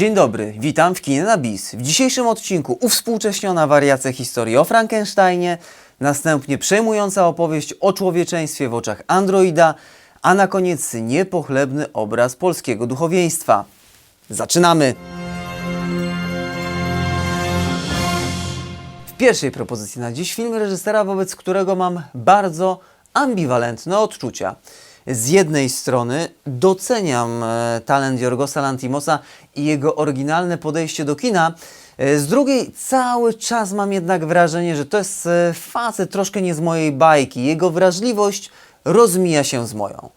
Dzień dobry, witam w Kinie na Bis. W dzisiejszym odcinku uwspółcześniona wariacja historii o Frankensteinie, następnie przejmująca opowieść o człowieczeństwie w oczach androida, a na koniec niepochlebny obraz polskiego duchowieństwa. Zaczynamy! W pierwszej propozycji na dziś film reżysera, wobec którego mam bardzo ambiwalentne odczucia. Z jednej strony doceniam e, talent Jorgosa Lantimosa i jego oryginalne podejście do kina, e, z drugiej cały czas mam jednak wrażenie, że to jest e, facet troszkę nie z mojej bajki. Jego wrażliwość rozmija się z moją.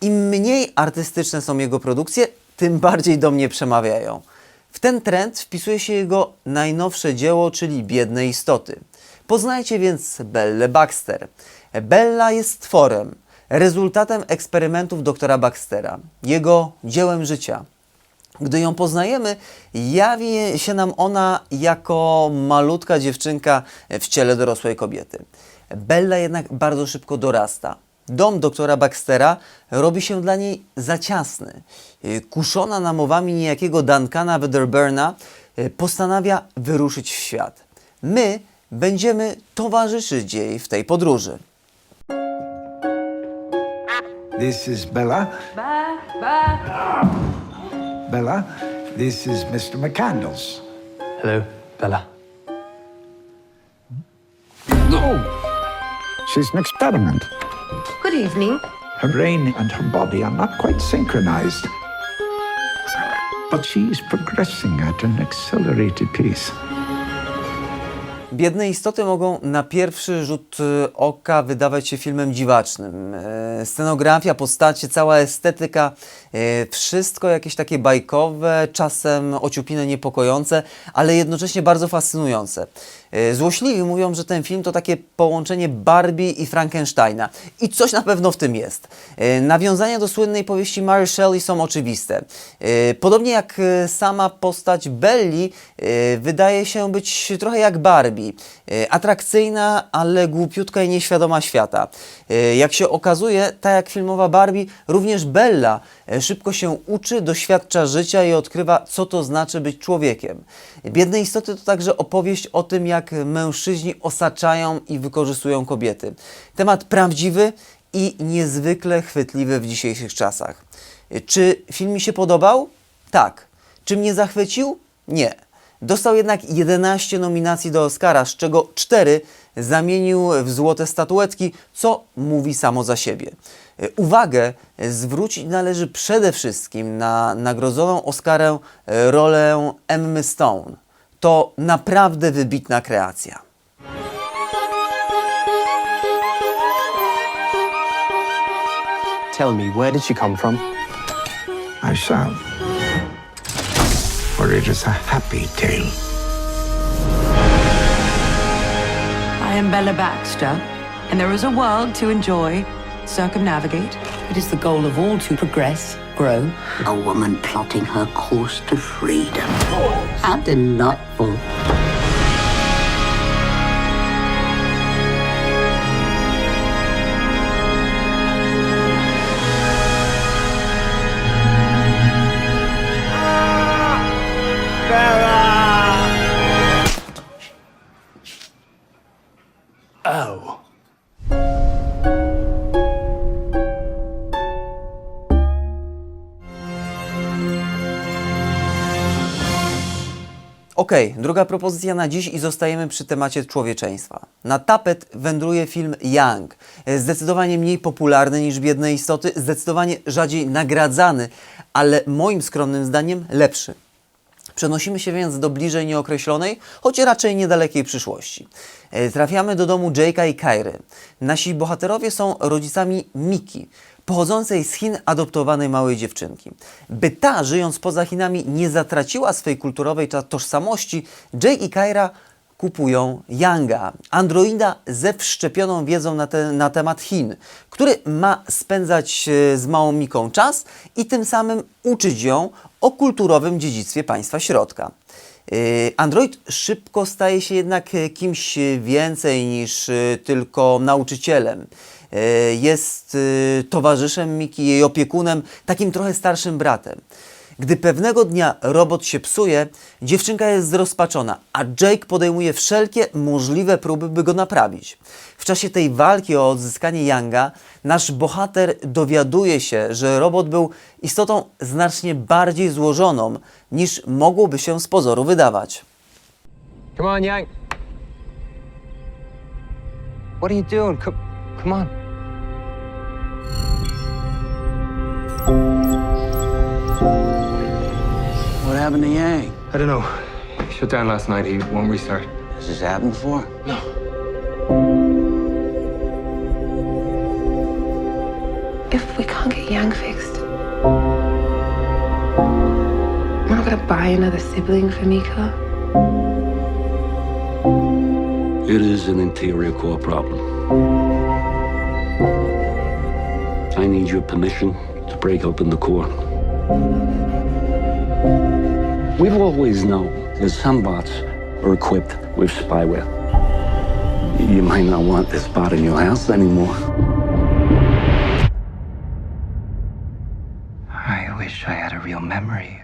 Im mniej artystyczne są jego produkcje, tym bardziej do mnie przemawiają. W ten trend wpisuje się jego najnowsze dzieło, czyli Biedne Istoty. Poznajcie więc Belle Baxter. Bella jest tworem, rezultatem eksperymentów doktora Baxtera, jego dziełem życia. Gdy ją poznajemy, jawi się nam ona jako malutka dziewczynka w ciele dorosłej kobiety. Bella jednak bardzo szybko dorasta. Dom doktora Baxtera robi się dla niej za ciasny. Kuszona namowami niejakiego Duncana Wedderburna y, postanawia wyruszyć w świat. My będziemy towarzyszyć jej w tej podróży. This is Bella. Bella, this is Mr. McCandles. Hello, Bella. No! She's an experiment. Good evening. Her brain and her body are not quite synchronized. But she's progressing at an accelerated pace. Biedne istoty mogą na pierwszy rzut y, oka wydawać się filmem dziwacznym. E, Scenografia, postacie, cała estetyka, e, wszystko jakieś takie bajkowe, czasem ociupine niepokojące, ale jednocześnie bardzo fascynujące. E, Złośliwi mówią, że ten film to takie połączenie Barbie i Frankensteina. I coś na pewno w tym jest. Nawiązania do słynnej powieści Mary Shelley są oczywiste. Podobnie jak sama postać Belli wydaje się być trochę jak Barbie. E, Atrakcyjna, ale głupiutka i nieświadoma świata. E, Jak się okazuje, tak jak filmowa Barbie, również Bella e, szybko się uczy, doświadcza życia i odkrywa, co to znaczy być człowiekiem. Biedne istoty to także opowieść o tym, jak mężczyźni osaczają i wykorzystują kobiety. Temat prawdziwy i niezwykle chwytliwy w dzisiejszych czasach. Czy film mi się podobał? Tak. Czy mnie zachwycił? Nie. Dostał jednak 11 nominacji do Oscara, z czego 4 zamienił w złote statuetki, co mówi samo za siebie. Uwagę zwrócić należy przede wszystkim na nagrodzoną Oscarem rolę Emmy Stone. To naprawdę wybitna kreacja. Tell me, where did she come from? I shall. For it is a happy tale. I am Bella Baxter, and there is a world to enjoy, circumnavigate. It is the goal of all to progress, grow. A woman plotting her course to freedom. How delightful. Okej, druga propozycja na dziś i zostajemy przy temacie człowieczeństwa. Na tapet wędruje film Young. Zdecydowanie mniej popularny niż Biedne Istoty, zdecydowanie rzadziej nagradzany, ale moim skromnym zdaniem lepszy. Przenosimy się więc do bliżej nieokreślonej, choć raczej niedalekiej przyszłości. E, Trafiamy do domu Jake'a i Kairy. Nasi bohaterowie są rodzicami Miki, pochodzącej z Chin adoptowanej małej dziewczynki. By ta, żyjąc poza Chinami, nie zatraciła swej kulturowej to- tożsamości, Jake i Kaira kupują Yanga, androida ze wszczepioną wiedzą na, te, na temat Chin, który ma spędzać e, z małą Miką czas i tym samym uczyć ją o kulturowym dziedzictwie państwa środka. Yy, Android szybko staje się jednak e, kimś e, więcej niż e, tylko nauczycielem. E, Jest e, towarzyszem Miki, jej opiekunem, takim trochę starszym bratem. Gdy pewnego dnia robot się psuje, dziewczynka jest zrozpaczona, a Jake podejmuje wszelkie możliwe próby, by go naprawić. W czasie tej walki o odzyskanie Younga, nasz bohater dowiaduje się, że robot był istotą znacznie bardziej złożoną, niż mogłoby się z pozoru wydawać. Come on, Yang. What are you doing? Come, come on. What happened to Yang? I don't know. He shut down last night. He won't restart. Has this happened before? No. If we can't get Yang fixed, we're not gonna buy another sibling for Mika. It is an interior core problem. I need your permission to break open the core. We've always known that some bots are equipped with spyware. You might not want this bot in your house anymore. I wish I had a real memory.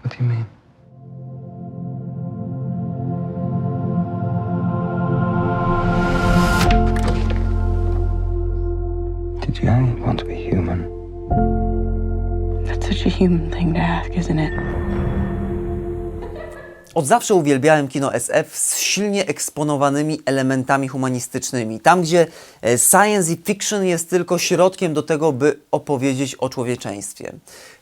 What do you mean? A human thing to ask, isn't it? Od zawsze uwielbiałem kino SF z silnie eksponowanymi elementami humanistycznymi. Tam, gdzie e, science i fiction jest tylko środkiem do tego, by opowiedzieć o człowieczeństwie.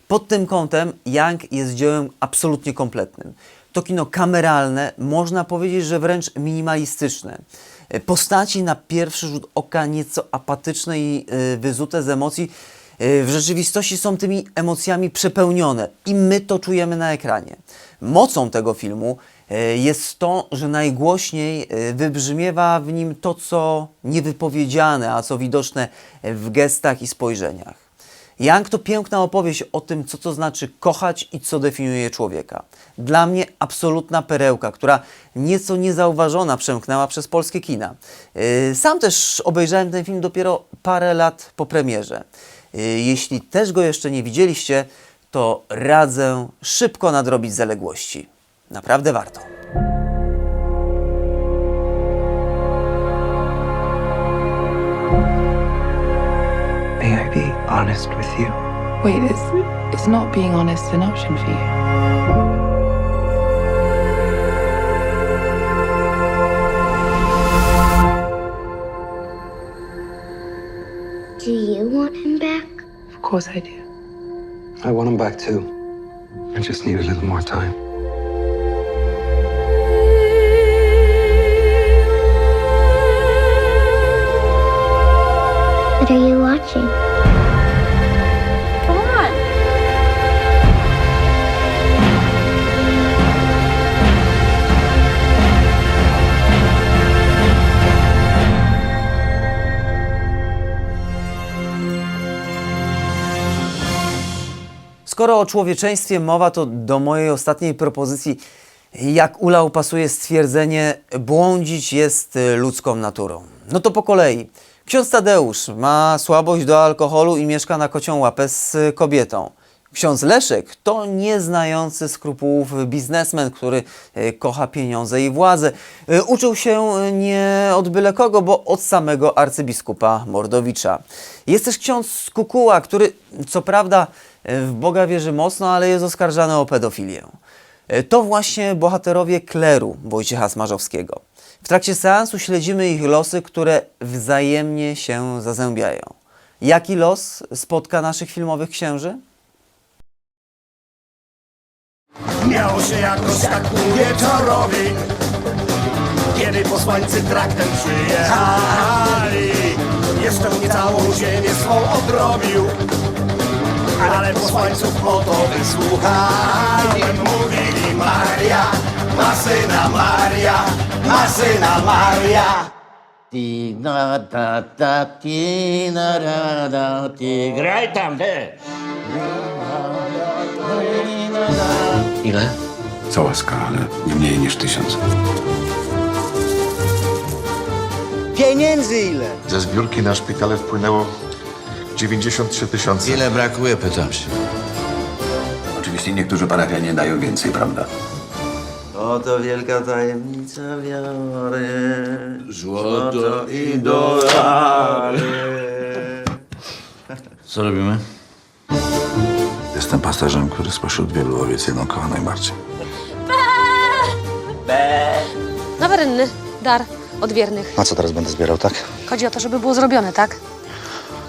Pod tym kątem Young jest dziełem absolutnie kompletnym. To kino kameralne, można powiedzieć, że wręcz minimalistyczne. E, Postaci na pierwszy rzut oka nieco apatyczne i e, wyzute z emocji w rzeczywistości są tymi emocjami przepełnione i my to czujemy na ekranie. Mocą tego filmu e, jest to, że najgłośniej e, wybrzmiewa w nim to, co niewypowiedziane, a co widoczne w gestach i spojrzeniach. Young to piękna opowieść o tym, co to znaczy kochać i co definiuje człowieka. Dla mnie absolutna perełka, która nieco niezauważona przemknęła przez polskie kina. Sam też obejrzałem ten film dopiero parę lat po premierze. Yy, Jeśli też go jeszcze nie widzieliście, to radzę szybko nadrobić zaległości. Naprawdę warto. May I be honest with you? Wait, is is not being honest an option for you? Do you want him course I do. I want him back too. I just need a little more time. What are you watching? Skoro o człowieczeństwie mowa, to do mojej ostatniej propozycji, jak ulał pasuje stwierdzenie, błądzić jest ludzką naturą. No to po kolei. Ksiądz Tadeusz ma słabość do alkoholu i mieszka na kocią łapę z kobietą. Ksiądz Leszek to nieznający skrupułów biznesmen, który y, kocha pieniądze i władzę. Y, Uczył się y, nie od byle kogo, bo od samego arcybiskupa Mordowicza. Jest też ksiądz Kukuła, który co prawda w Boga wierzy mocno, ale jest oskarżany o pedofilię. Y, To właśnie bohaterowie kleru Wojciecha Smarzowskiego. W trakcie seansu śledzimy ich losy, które wzajemnie się zazębiają. Jaki los spotka naszych filmowych księży? Miało się jakoś tak ku wieczorowi Kiedy posłańcy traktem przyjechali Jeszcze niecałą ziemię swą odrobił Ale posłańców o to wysłuchali Mówili Maria, ma syna Maria, ma syna Maria Ti da da da ti na da da ti graj tam ty. Ile? Cała skala, ale nie mniej niż tysiąc. Pieniędzy ile? Ze zbiórki na szpitale wpłynęło 93 tysiące. Ile brakuje, pytam się. Oczywiście niektórzy parafianie dają więcej, prawda? Oto wielka tajemnica wiary. Złoto i Co robimy? Jestem pasterzem, który spośród wielu owiec jedną kocha najbardziej. Nowy rynny, dar od wiernych. A co teraz będę zbierał, tak? Chodzi o to, żeby było zrobione, tak?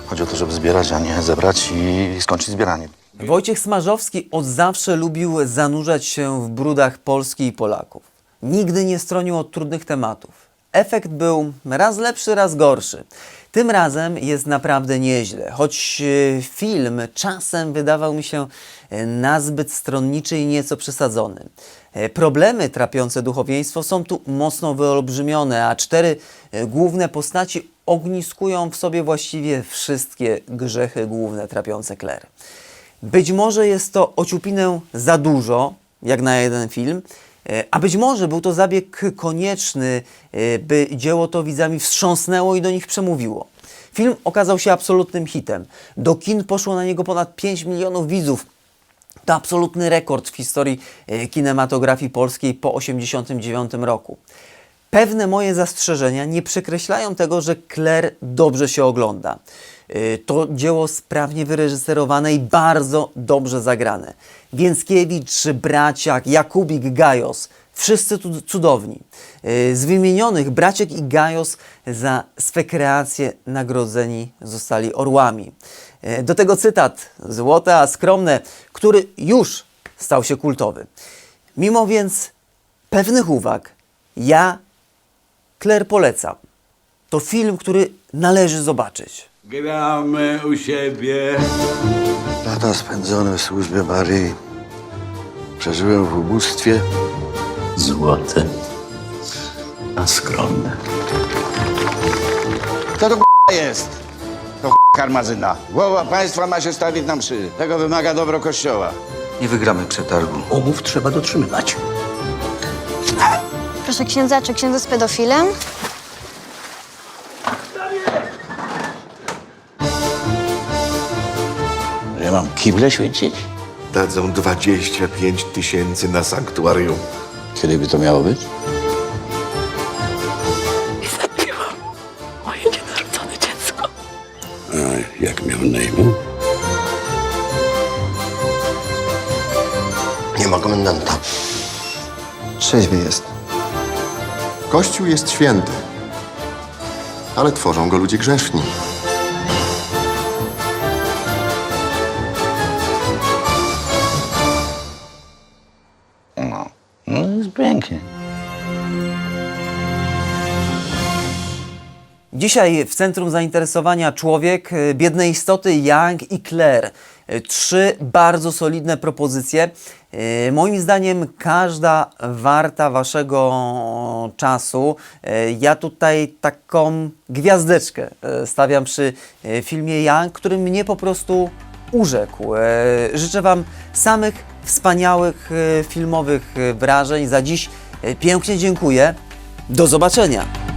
Chodzi o to, żeby zbierać, a nie zebrać i skończyć zbieranie. Wojciech Smarzowski od zawsze lubił zanurzać się w brudach Polski i Polaków. Nigdy nie stronił od trudnych tematów. Efekt był raz lepszy, raz gorszy. Tym razem jest naprawdę nieźle, choć e, film czasem wydawał mi się e, nazbyt stronniczy i nieco przesadzony. E, Problemy trapiące duchowieństwo są tu mocno wyolbrzymione, a cztery główne postaci ogniskują w sobie właściwie wszystkie grzechy główne trapiące kler. Być może jest to ociupinę za dużo, jak na jeden film, a być może był to zabieg konieczny, e, by dzieło to widzami wstrząsnęło i do nich przemówiło. Film okazał się absolutnym hitem. Do kin poszło na niego ponad 5 milionów widzów. To absolutny rekord w historii e, kinematografii polskiej po 1989 roku. Pewne moje zastrzeżenia nie przekreślają tego, że Claire dobrze się ogląda. To dzieło sprawnie wyreżyserowane i bardzo dobrze zagrane. Więckiewicz, Braciak, Jakubik, Gajos. Wszyscy tu cudowni. Y, Z wymienionych Braciak i Gajos za swe kreacje nagrodzeni zostali orłami. Y, Do tego cytat złote, a skromne, który już stał się kultowy. Mimo więc pewnych uwag, ja Claire polecam. To film, który należy zobaczyć. Gramy u siebie. Lata spędzone w służbie Maryi przeżyłem w ubóstwie. Złote, a skromne. Co to k***a jest? To k***a karmazyna. Głowa państwa ma się stawić na mszy. Tego wymaga dobro kościoła. Nie wygramy przetargu. Umów trzeba dotrzymywać. Proszę księdza, czy księdza z pedofilem? Kible święcić? Dadzą 25 tysięcy na sanktuarium. Kiedy by to miało być? Moje nienarodzone dziecko. A jak miał na imię? Nie ma komendanta. Trzeźwy jest. Kościół jest święty, ale tworzą go ludzie grzeszni. No, jest pięknie. Dzisiaj w centrum zainteresowania człowiek, y, biedne istoty, Young i Claire. Y, Trzy bardzo solidne propozycje. Y, Moim zdaniem każda warta waszego czasu. Ja tutaj taką gwiazdeczkę stawiam przy filmie Young, który mnie po prostu urzekł. Y, Życzę wam samych wspaniałych y, filmowych y, wrażeń. Za dziś pięknie dziękuję. Do zobaczenia.